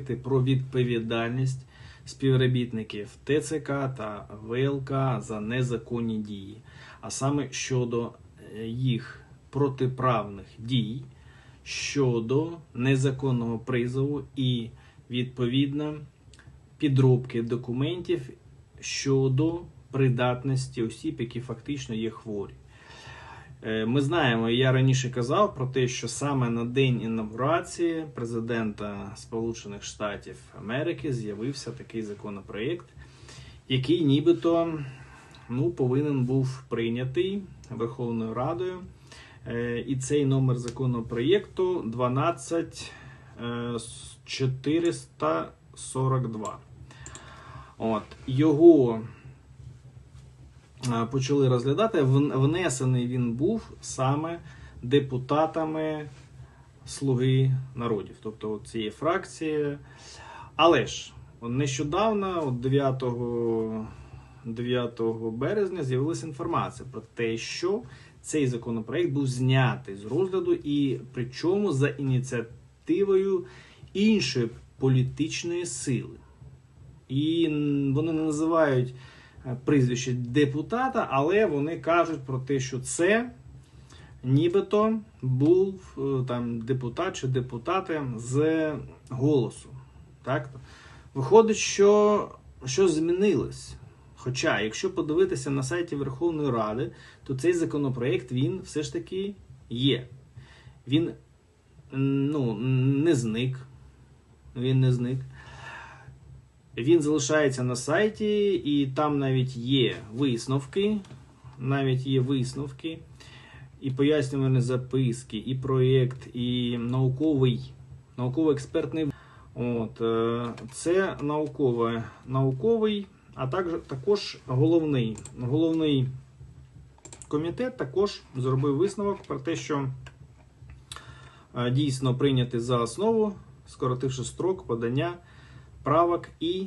про відповідальність співробітників ТЦК та ВЛК за незаконні дії, а саме щодо е, їх протиправних дій щодо незаконного призову і відповідно підробки документів щодо придатності осіб, які фактично є хворі. Е, Ми знаємо, я раніше казав про те, що саме на день інавгурації президента Сполучених Штатів Америки з'явився такий законопроєкт, який нібито ну, повинен був прийнятий Верховною Радою. Е, І цей номер законопроєкту 12442. От, його е, почали розглядати. Внесений він був саме депутатами Слуги народів, тобто цієї фракції. Але ж нещодавно, 9, 9 березня, з'явилася інформація про те, що цей законопроект був знятий з розгляду, і причому за ініціативою іншої політичної сили. І вони не називають е, прізвище депутата, але вони кажуть про те, що це нібито був е, там депутат чи депутати з голосу. Так? Виходить, що щось змінилось. Хоча, якщо подивитися на сайті Верховної Ради, то цей законопроект він все ж таки є. Він ну, не зник. Він не зник. Він залишається на сайті, і там навіть є висновки. Навіть є висновки, і пояснювальні записки, і проєкт, і науковий, науково-експертний. От, е, це наукове, науковий, а також, також головний. Головний комітет також зробив висновок про те, що е, дійсно прийняти за основу, скоротивши строк подання правок і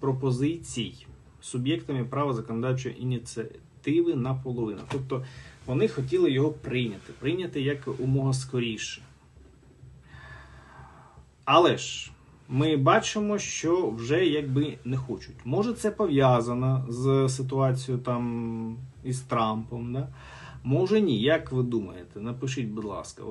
пропозицій суб'єктами права законодавчої ініціативи наполовину. Тобто вони хотіли його прийняти, прийняти як умога скоріше. Але ж ми бачимо, що вже якби не хочуть. Може, це пов'язано з ситуацією там із Трампом, да? може ні. Як ви думаєте? Напишіть, будь ласка.